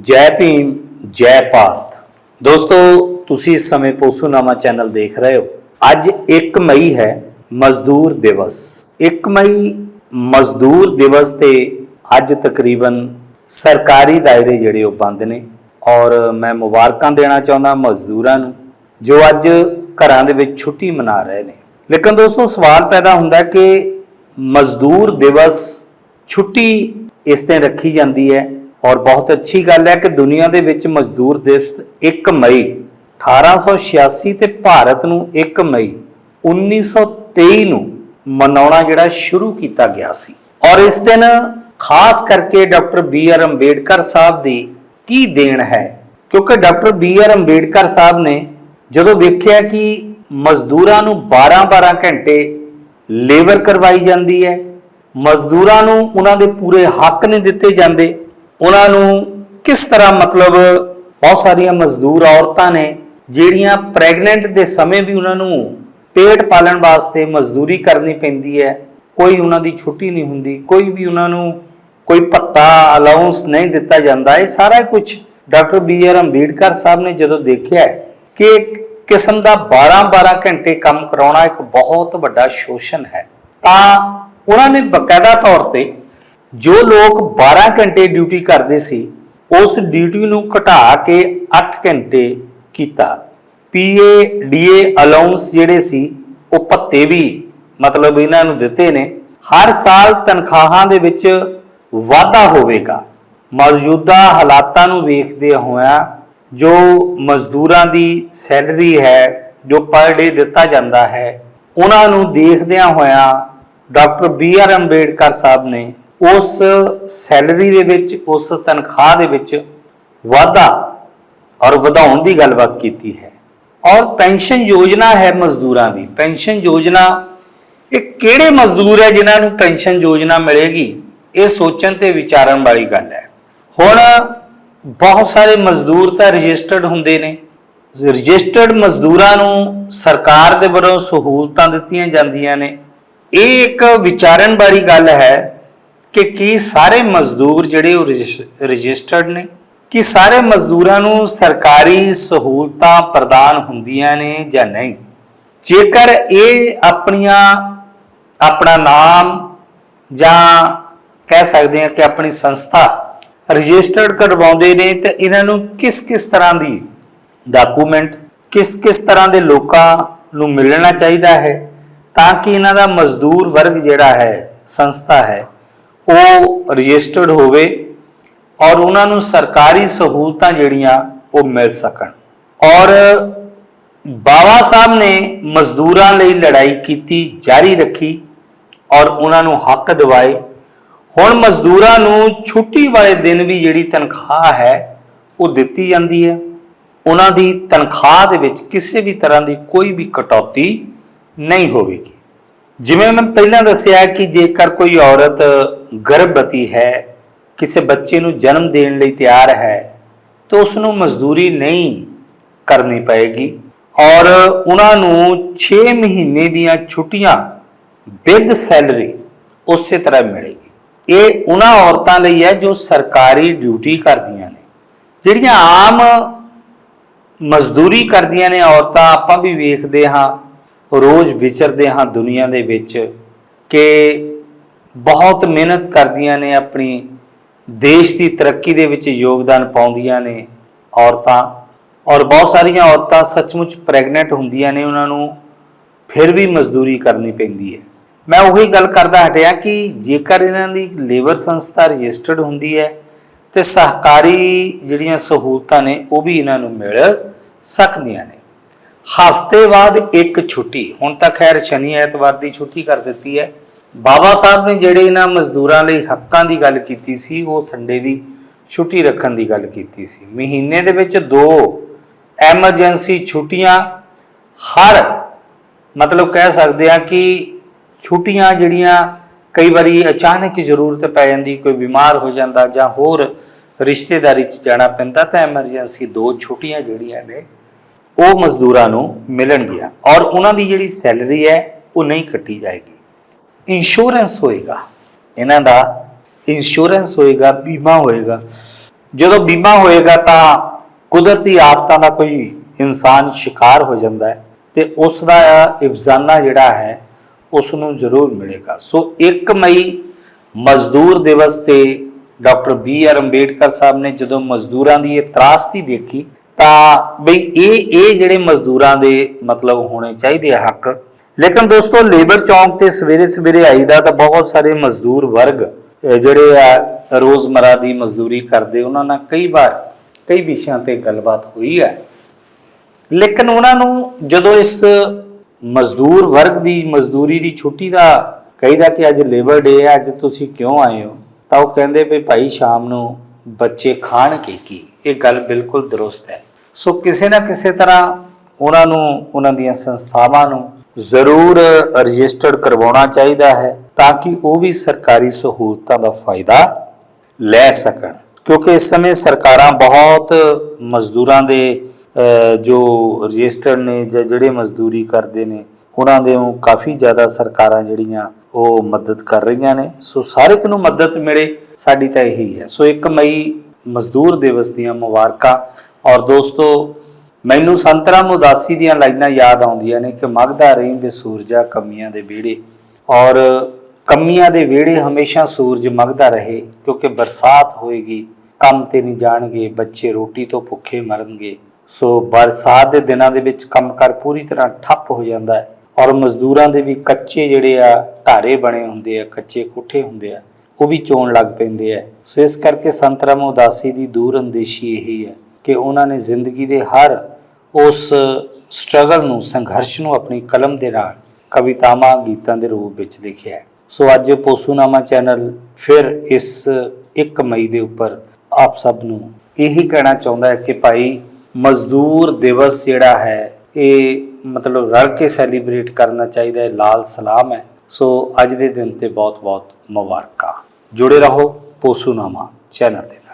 ਜੈ ਭੀਮ, ਜੈ ਭਾਰਤ। ਦੋਸਤੋ, ਤੁਸੀਂ ਇਸ ਸਮੇਂ ਪੋਸੂਨਾਮਾ ਚੈਨਲ ਦੇਖ ਰਹੇ ਹੋ। ਅੱਜ 1 ਮਈ ਹੈ, ਮਜ਼ਦੂਰ ਦਿਵਸ। 1 ਮਈ, ਮਜ਼ਦੂਰ ਦਿਵਸ ਤੇ ਅੱਜ ਤਕਰੀਬਨ ਸਰਕਾਰੀ ਦਾਇਰੇ ਜਿਹੜੇ ਉਹ ਬੰਦ ਨੇ। ਔਰ ਮੈਂ ਮੁਬਾਰਕਾਂ ਦੇਣਾ ਚਾਹੁੰਦਾ ਮਜ਼ਦੂਰਾਂ ਨੂੰ, ਜੋ ਅੱਜ ਘਰਾਂ ਦੇ ਵਿੱਚ ਛੁੱਟੀ ਮਨਾ ਰਹੇ ਨੇ। ਲੇਕਿਨ ਦੋਸਤੋ, ਸਵਾਲ ਪੈਦਾ ਹੁੰਦਾ ਕਿ ਮਜ਼ਦੂਰ ਦਿਵਸ ਛੁੱਟੀ ਇਸ ਤੇ ਰੱਖੀ ਜਾਂਦੀ ਹੈ। ਔਰ ਬਹੁਤ ਅੱਛੀ ਗੱਲ ਹੈ ਕਿ ਦੁਨੀਆ ਦੇ ਵਿੱਚ ਮਜ਼ਦੂਰ ਦਿਵਸ 1 ਮਈ 1886 ਤੇ ਭਾਰਤ ਨੂੰ 1 ਮਈ 1923 ਨੂੰ ਮਨਾਉਣਾ ਜਿਹੜਾ ਸ਼ੁਰੂ ਕੀਤਾ ਗਿਆ ਸੀ। ਔਰ ਇਸ ਦਿਨ ਖਾਸ ਕਰਕੇ ਡਾਕਟਰ ਬੀ ਆਰ ਅੰਬੇਡਕਰ ਸਾਹਿਬ ਦੀ ਕੀ ਦੇਣ ਹੈ? ਕਿਉਂਕਿ ਡਾਕਟਰ ਬੀ ਆਰ ਅੰਬੇਡਕਰ ਸਾਹਿਬ ਨੇ ਜਦੋਂ ਵੇਖਿਆ ਕਿ ਮਜ਼ਦੂਰਾਂ ਨੂੰ 12-12 ਘੰਟੇ ਲੇਬਰ ਕਰਵਾਈ ਜਾਂਦੀ ਹੈ, ਮਜ਼ਦੂਰਾਂ ਨੂੰ ਉਹਨਾਂ ਦੇ ਪੂਰੇ ਹੱਕ ਨਹੀਂ ਦਿੱਤੇ ਜਾਂਦੇ ਉਹਨਾਂ ਨੂੰ ਕਿਸ ਤਰ੍ਹਾਂ ਮਤਲਬ ਬਹੁਤ ਸਾਰੀਆਂ ਮਜ਼ਦੂਰ ਔਰਤਾਂ ਨੇ ਜਿਹੜੀਆਂ ਪ੍ਰੈਗਨੈਂਟ ਦੇ ਸਮੇਂ ਵੀ ਉਹਨਾਂ ਨੂੰ ਪੇਟ ਪਾਲਣ ਵਾਸਤੇ ਮਜ਼ਦੂਰੀ ਕਰਨੀ ਪੈਂਦੀ ਹੈ, ਕੋਈ ਉਹਨਾਂ ਦੀ ਛੁੱਟੀ ਨਹੀਂ ਹੁੰਦੀ, ਕੋਈ ਵੀ ਉਹਨਾਂ ਨੂੰ ਕੋਈ ਭੱਤਾ ਅਲਾਉਂਸ ਨਹੀਂ ਦਿੱਤਾ ਜਾਂਦਾ, ਇਹ ਸਾਰਾ ਕੁਝ ਡਾਕਟਰ ਬੀ ਆਰ ਅੰਬੇਡਕਰ ਸਾਹਿਬ ਨੇ ਜਦੋਂ ਦੇਖਿਆ ਕਿ ਇੱਕ ਕਿਸਮ ਦਾ 12-12 ਘੰਟੇ ਕੰਮ ਕਰਾਉਣਾ ਇੱਕ ਬਹੁਤ ਵੱਡਾ ਸ਼ੋਸ਼ਣ ਹੈ, ਤਾਂ ਉਹਨਾਂ ਨੇ ਬਕਾਇਦਾ ਤੌਰ ਤੇ ਜੋ ਲੋਕ 12 ਘੰਟੇ ਡਿਊਟੀ ਕਰਦੇ ਸੀ, ਉਸ ਡਿਊਟੀ ਨੂੰ ਘਟਾ ਕੇ 8 ਘੰਟੇ ਕੀਤਾ। ਪੀਏ, ਡੀਏ, ਅਲਾਉਂਸ ਜਿਹੜੇ ਸੀ, ਉਹ ਭੱਤੇ ਵੀ ਮਤਲਬ ਇਹਨਾਂ ਨੂੰ ਦਿੱਤੇ ਨੇ। ਹਰ ਸਾਲ ਤਨਖਾਹਾਂ ਦੇ ਵਿੱਚ ਵਾਧਾ ਹੋਵੇਗਾ। ਮੌਜੂਦਾ ਹਾਲਾਤਾਂ ਨੂੰ ਵੇਖਦੇ ਹੋਇਆਂ ਜੋ ਮਜ਼ਦੂਰਾਂ ਦੀ ਸੈਲਰੀ ਹੈ, ਜੋ ਪਰ ਡੇ ਦਿੱਤਾ ਜਾਂਦਾ ਹੈ, ਉਹਨਾਂ ਨੂੰ ਦੇਖਦਿਆਂ ਹੋਇਆਂ ਡਾਕਟਰ ਬੀ ਆਰ ਅੰਬੇਡਕਰ ਸਾਹਿਬ ਨੇ ਉਸ ਸੈਲਰੀ ਦੇ ਵਿੱਚ, ਉਸ ਤਨਖਾਹ ਦੇ ਵਿੱਚ ਵਾਧਾ ਔਰ ਵਧਾਉਣ ਦੀ ਗੱਲਬਾਤ ਕੀਤੀ ਹੈ। ਔਰ ਪੈਨਸ਼ਨ ਯੋਜਨਾ ਹੈ ਮਜ਼ਦੂਰਾਂ ਦੀ। ਪੈਨਸ਼ਨ ਯੋਜਨਾ, ਇਹ ਕਿਹੜੇ ਮਜ਼ਦੂਰ ਹੈ ਜਿਨ੍ਹਾਂ ਨੂੰ ਪੈਨਸ਼ਨ ਯੋਜਨਾ ਮਿਲੇਗੀ? ਇਹ ਸੋਚਣ ਤੇ ਵਿਚਾਰਨ ਵਾਲੀ ਗੱਲ ਹੈ। ਹੁਣ ਬਹੁਤ ਸਾਰੇ ਮਜ਼ਦੂਰ ਤਾਂ ਰਜਿਸਟਰਡ ਹੁੰਦੇ ਨੇ। ਰਜਿਸਟਰਡ ਮਜ਼ਦੂਰਾਂ ਨੂੰ ਸਰਕਾਰ ਦੇ ਵੱਲੋਂ ਸਹੂਲਤਾਂ ਦਿੱਤੀਆਂ ਜਾਂਦੀਆਂ ਨੇ। ਇਹ ਇੱਕ ਵਿਚਾਰਨ ਵਾਲੀ ਗੱਲ ਹੈ ਕਿ ਕੀ ਸਾਰੇ ਮਜ਼ਦੂਰ ਜਿਹੜੇ ਉਹ ਰਜਿਸਟਰਡ ਨੇ, ਕਿ ਸਾਰੇ ਮਜ਼ਦੂਰਾਂ ਨੂੰ ਸਰਕਾਰੀ ਸਹੂਲਤਾਂ ਪ੍ਰਦਾਨ ਹੁੰਦੀਆਂ ਨੇ ਜਾਂ ਨਹੀਂ? ਜੇਕਰ ਇਹ ਆਪਣੀਆਂ, ਆਪਣਾ ਨਾਮ ਜਾਂ ਕਹਿ ਸਕਦੇ ਹਾਂ ਕਿ ਆਪਣੀ ਸੰਸਥਾ ਰਜਿਸਟਰਡ ਕਰਵਾਉਂਦੇ ਨੇ, ਤਾਂ ਇਹਨਾਂ ਨੂੰ ਕਿਸ ਕਿਸ ਤਰ੍ਹਾਂ ਦੀ ਡਾਕੂਮੈਂਟ ਕਿਸ ਕਿਸ ਤਰ੍ਹਾਂ ਦੇ ਲੋਕਾਂ ਨੂੰ ਮਿਲਣਾ ਚਾਹੀਦਾ ਹੈ ਤਾਂ ਕਿ ਇਹਨਾਂ ਦਾ ਮਜ਼ਦੂਰ ਵਰਗ ਜਿਹੜਾ ਹੈ, ਸੰਸਥਾ ਹੈ ਉਹ ਰਜਿਸਟਰਡ ਹੋਵੇ ਔਰ ਉਹਨਾਂ ਨੂੰ ਸਰਕਾਰੀ ਸਹੂਲਤਾਂ ਜਿਹੜੀਆਂ ਉਹ ਮਿਲ ਸਕਣ। ਔਰ ਬਾਵਾ ਸਾਹਿਬ ਨੇ ਮਜ਼ਦੂਰਾਂ ਲਈ ਲੜਾਈ ਕੀਤੀ, ਜਾਰੀ ਰੱਖੀ ਔਰ ਉਹਨਾਂ ਨੂੰ ਹੱਕ ਦਿਵਾਏ। ਹੁਣ ਮਜ਼ਦੂਰਾਂ ਨੂੰ ਛੁੱਟੀ ਵਾਲੇ ਦਿਨ ਵੀ ਜਿਹੜੀ ਤਨਖਾਹ ਹੈ, ਉਹ ਦਿੱਤੀ ਜਾਂਦੀ ਹੈ। ਉਹਨਾਂ ਦੀ ਤਨਖਾਹ ਦੇ ਵਿੱਚ ਕਿਸੇ ਵੀ ਤਰ੍ਹਾਂ ਦੀ ਕੋਈ ਵੀ ਕਟੌਤੀ ਨਹੀਂ ਹੋਵੇਗੀ। ਜਿਵੇਂ ਮੈਂ ਪਹਿਲਾਂ ਦੱਸਿਆ ਕਿ ਜੇਕਰ ਕੋਈ ਔਰਤ ਗਰਭਵਤੀ ਹੈ, ਕਿਸੇ ਬੱਚੇ ਨੂੰ ਜਨਮ ਦੇਣ ਲਈ ਤਿਆਰ ਹੈ, ਤਾਂ ਉਸ ਨੂੰ ਮਜ਼ਦੂਰੀ ਨਹੀਂ ਕਰਨੀ ਪਏਗੀ ਔਰ ਉਹਨਾਂ ਨੂੰ 6 ਮਹੀਨੇ ਦੀਆਂ ਛੁੱਟੀਆਂ ਵਿਦ ਸੈਲਰੀ ਉਸੇ ਤਰ੍ਹਾਂ ਮਿਲੇਗੀ। ਇਹ ਉਹਨਾਂ ਔਰਤਾਂ ਲਈ ਹੈ ਜੋ ਸਰਕਾਰੀ ਡਿਊਟੀ ਕਰਦੀਆਂ ਨੇ। ਜਿਹੜੀਆਂ ਆਮ ਮਜ਼ਦੂਰੀ ਕਰਦੀਆਂ ਨੇ ਔਰਤਾਂ, ਆਪਾਂ ਵੀ ਵੇਖਦੇ ਹਾਂ ਰੋਜ਼ ਵਿਚਰਦੇ ਹਾਂ ਦੁਨੀਆ ਦੇ ਵਿੱਚ ਕਿ ਬਹੁਤ ਮਿਹਨਤ ਕਰਦੀਆਂ ਨੇ, ਆਪਣੀ ਦੇਸ਼ ਦੀ ਤਰੱਕੀ ਦੇ ਵਿੱਚ ਯੋਗਦਾਨ ਪਾਉਂਦੀਆਂ ਨੇ ਔਰਤਾਂ ਔਰ ਬਹੁਤ ਸਾਰੀਆਂ ਔਰਤਾਂ ਸੱਚਮੁੱਚ ਪ੍ਰੈਗਨੈਂਟ ਹੁੰਦੀਆਂ ਨੇ, ਉਹਨਾਂ ਨੂੰ ਫਿਰ ਵੀ ਮਜ਼ਦੂਰੀ ਕਰਨੀ ਪੈਂਦੀ ਹੈ। ਮੈਂ ਉਹੀ ਗੱਲ ਕਰਦਾ ਹਟਿਆ ਕਿ ਜੇਕਰ ਇਹਨਾਂ ਦੀ ਲੇਬਰ ਸੰਸਥਾ ਰਜਿਸਟਰਡ ਹੁੰਦੀ ਹੈ ਤੇ ਸਹਕਾਰੀ ਜਿਹੜੀਆਂ ਸਹੂਲਤਾਂ ਨੇ, ਉਹ ਵੀ ਇਹਨਾਂ ਨੂੰ ਮਿਲ ਸਕਦੀਆਂ ਨੇ। ਹਫ਼ਤੇ ਬਾਅਦ ਇੱਕ ਛੁੱਟੀ। ਹੁਣ ਤਾਂ ਖੈਰ ਸ਼ਨੀ ਐਤਵਾਰ ਦੀ ਛੁੱਟੀ ਕਰ ਦਿੱਤੀ ਹੈ। ਬਾਬਾ ਸਾਹਿਬ ਨੇ ਜਿਹੜੇ ਇਹਨਾਂ ਮਜ਼ਦੂਰਾਂ ਲਈ ਹੱਕਾਂ ਦੀ ਗੱਲ ਕੀਤੀ ਸੀ, ਉਹ ਸੰਡੇ ਦੀ ਛੁੱਟੀ ਰੱਖਣ ਦੀ ਗੱਲ ਕੀਤੀ ਸੀ। ਮਹੀਨੇ ਦੇ ਵਿੱਚ ਦੋ ਐਮਰਜੈਂਸੀ ਛੁੱਟੀਆਂ ਹਰ, ਮਤਲਬ ਕਹਿ ਸਕਦੇ ਆ ਕਿ ਛੁੱਟੀਆਂ ਜਿਹੜੀਆਂ ਕਈ ਵਾਰੀ ਅਚਾਨਕ ਜ਼ਰੂਰਤ ਪੈ ਜਾਂਦੀ, ਕੋਈ ਬਿਮਾਰ ਹੋ ਜਾਂਦਾ ਜਾਂ ਹੋਰ ਰਿਸ਼ਤੇਦਾਰੀ 'ਚ ਜਾਣਾ ਪੈਂਦਾ, ਤਾਂ ਐਮਰਜੈਂਸੀ ਦੋ ਛੁੱਟੀਆਂ ਜਿਹੜੀਆਂ ਨੇ ਉਹ ਮਜ਼ਦੂਰਾਂ ਨੂੰ ਮਿਲਣਗੀਆਂ ਔਰ ਉਹਨਾਂ ਦੀ ਜਿਹੜੀ ਸੈਲਰੀ ਹੈ ਉਹ ਨਹੀਂ ਕੱਟੀ ਜਾਏਗੀ। ਇੰਸ਼ੋਰੈਂਸ ਹੋਏਗਾ। ਇਹਨਾਂ ਦਾ ਇੰਸ਼ੋਰੈਂਸ ਹੋਏਗਾ, ਬੀਮਾ ਹੋਏਗਾ। ਜਦੋਂ ਬੀਮਾ ਹੋਏਗਾ ਤਾਂ ਕੁਦਰਤੀ ਆਫਤਾਂ ਦਾ ਕੋਈ ਇਨਸਾਨ ਸ਼ਿਕਾਰ ਹੋ ਜਾਂਦਾ ਹੈ ਤੇ ਉਸ ਦਾ ਇਫਜ਼ਾਨਾ ਜਿਹੜਾ ਹੈ ਉਸ ਨੂੰ ਜ਼ਰੂਰ ਮਿਲੇਗਾ। ਸੋ 1 ਮਈ ਮਜ਼ਦੂਰ ਦਿਵਸ ਤੇ doctor B R Ambedkar sahib ਨੇ ਜਦੋਂ ਮਜ਼ਦੂਰਾਂ ਦੀ ਇਹ ਤਰਾਸਦੀ ਦੇਖੀ ਤਾਂ ਬਈ ਇਹ ਇਹ ਜਿਹੜੇ ਮਜ਼ਦੂਰਾਂ ਦੇ ਮਤਲਬ ਹੋਣੇ ਚਾਹੀਦੇ ਆ ਹੱਕ, ਲੇਕਿਨ ਦੋਸਤੋ ਲੇਬਰ ਚੌਂਕ ਤੇ ਸਵੇਰੇ ਸਵੇਰੇ ਆਈਦਾ ਤਾਂ ਬਹੁਤ ਸਾਰੇ ਮਜ਼ਦੂਰ ਵਰਗ ਜਿਹੜੇ ਆ ਰੋਜ਼ਮਰਾ ਦੀ ਮਜ਼ਦੂਰੀ ਕਰਦੇ, ਉਹਨਾਂ ਨਾਲ ਕਈ ਵਾਰ ਕਈ ਵਿਸ਼ਿਆਂ ਤੇ ਗੱਲਬਾਤ ਹੋਈ ਹੈ। ਲੇਕਿਨ ਉਹਨਾਂ ਨੂੰ ਜਦੋਂ ਇਸ ਮਜ਼ਦੂਰ ਵਰਗ ਦੀ ਮਜ਼ਦੂਰੀ ਦੀ ਛੁੱਟੀ ਦਾ ਕਹੀਦਾ ਕਿ ਅੱਜ ਲੇਬਰ ਡੇ ਹੈ ਅੱਜ ਤੁਸੀਂ ਕਿਉਂ ਆਏ ਹੋ? ਤਾਂ ਉਹ ਕਹਿੰਦੇ ਵੀ ਭਾਈ ਸ਼ਾਮ ਨੂੰ ਬੱਚੇ ਖਾਣ ਕੇ ਕੀ? ਇਹ ਗੱਲ ਬਿਲਕੁਲ ਦਰੁਸਤ ਹੈ। ਸੋ ਕਿਸੇ ਨਾ ਕਿਸੇ ਤਰ੍ਹਾਂ ਉਹਨਾਂ ਨੂੰ, ਉਹਨਾਂ ਦੀਆਂ ਸੰਸਥਾਵਾਂ ਨੂੰ ਜ਼ਰੂਰ ਰਜਿਸਟਰਡ ਕਰਵਾਉਣਾ ਚਾਹੀਦਾ ਹੈ ਤਾਂ ਕਿ ਉਹ ਵੀ ਸਰਕਾਰੀ ਸਹੂਲਤਾਂ ਦਾ ਫਾਇਦਾ ਲੈ ਸਕਣ। ਕਿਉਂਕਿ ਇਸ ਸਮੇਂ ਸਰਕਾਰਾਂ ਬਹੁਤ ਮਜ਼ਦੂਰਾਂ ਦੇ ਜੋ ਰਜਿਸਟਰਡ ਨੇ ਜਾਂ ਜਿਹੜੇ ਮਜ਼ਦੂਰੀ ਕਰਦੇ ਨੇ, ਉਹਨਾਂ ਦੇ ਉਹ ਕਾਫੀ ਜ਼ਿਆਦਾ ਸਰਕਾਰਾਂ ਜਿਹੜੀਆਂ ਉਹ ਮਦਦ ਕਰ ਰਹੀਆਂ ਨੇ। ਸੋ ਸਾਰੇ ਨੂੰ ਮਦਦ ਮਿਲੇ, ਸਾਡੀ ਤਾਂ ਇਹੀ ਹੈ। ਸੋ 1 ਮਈ ਮਜ਼ਦੂਰ ਦਿਵਸ ਦੀਆਂ ਮੁਬਾਰਕਾਂ। ਔਰ ਦੋਸਤੋ, ਮੈਨੂੰ ਸੰਤਰਾਮ ਉਦਾਸੀ ਦੀਆਂ ਲਾਈਨਾਂ ਯਾਦ ਆਉਂਦੀਆਂ ਨੇ ਕਿ ਮਗਦਾ ਰਹੀ ਵੇ ਸੂਰਜਾ ਕਮੀਆਂ ਦੇ ਵਿਹੜੇ। ਔਰ ਕਮੀਆਂ ਦੇ ਵਿਹੜੇ ਹਮੇਸ਼ਾ ਸੂਰਜ ਮਗਦਾ ਰਹੇ, ਕਿਉਂਕਿ ਬਰਸਾਤ ਹੋਏਗੀ, ਕੰਮ ਤੇ ਨਹੀਂ ਜਾਣਗੇ, ਬੱਚੇ ਰੋਟੀ ਤੋਂ ਭੁੱਖੇ ਮਰਨਗੇ। ਸੋ ਬਰਸਾਤ ਦੇ ਦਿਨਾਂ ਦੇ ਵਿੱਚ ਕੰਮਕਾਰ ਪੂਰੀ ਤਰ੍ਹਾਂ ਠੱਪ ਹੋ ਜਾਂਦਾ ਹੈ। ਔਰ ਮਜ਼ਦੂਰਾਂ ਦੇ ਵੀ ਕੱਚੇ ਜਿਹੜੇ ਆ ਢਾਰੇ ਬਣੇ ਹੁੰਦੇ ਆ, ਕੱਚੇ ਕੋਠੇ ਹੁੰਦੇ ਆ, ਉਹ ਵੀ ਚੋਣ ਲੱਗ ਪੈਂਦੇ ਆ। ਸੋ ਇਸ ਕਰਕੇ ਸੰਤਰਾਮ ਉਦਾਸੀ ਦੀ ਦੂਰ ਅੰਦੇਸ਼ੀ ਇਹੀ ਹੈ। ਕਿ ਉਹਨਾਂ ਨੇ ਜ਼ਿੰਦਗੀ ਦੇ ਹਰ ਉਸ ਸਟਰਗਲ ਨੂੰ, ਸੰਘਰਸ਼ ਨੂੰ ਆਪਣੀ ਕਲਮ ਦੇ ਨਾਲ, ਕਵਿਤਾਵਾਂ, ਗੀਤਾਂ ਦੇ ਰੂਪ ਵਿੱਚ ਲਿਖਿਆ ਹੈ। ਸੋ ਅੱਜ ਪੋਸੂਨਾਮਾ ਚੈਨਲ ਫਿਰ ਇਸ 1 ਮਈ ਦੇ ਉੱਪਰ ਆਪ ਸਭ ਨੂੰ ਇਹੀ ਕਹਿਣਾ ਚਾਹੁੰਦਾ ਹੈ ਕਿ ਭਾਈ ਮਜ਼ਦੂਰ ਦਿਵਸ ਜਿਹੜਾ ਹੈ, ਇਹ ਮਤਲਬ ਰਲ ਕੇ ਸੈਲੀਬ੍ਰੇਟ ਕਰਨਾ ਚਾਹੀਦਾ ਹੈ, ਲਾਲ ਸਲਾਮ ਹੈ। ਸੋ ਅੱਜ ਦੇ ਦਿਨ ਤੇ ਬਹੁਤ ਬਹੁਤ ਮੁਬਾਰਕਾਂ। ਜੁੜੇ ਰਹੋ ਪੋਸੂਨਾਮਾ ਚੈਨਲ ਦੇ ਨਾਲ।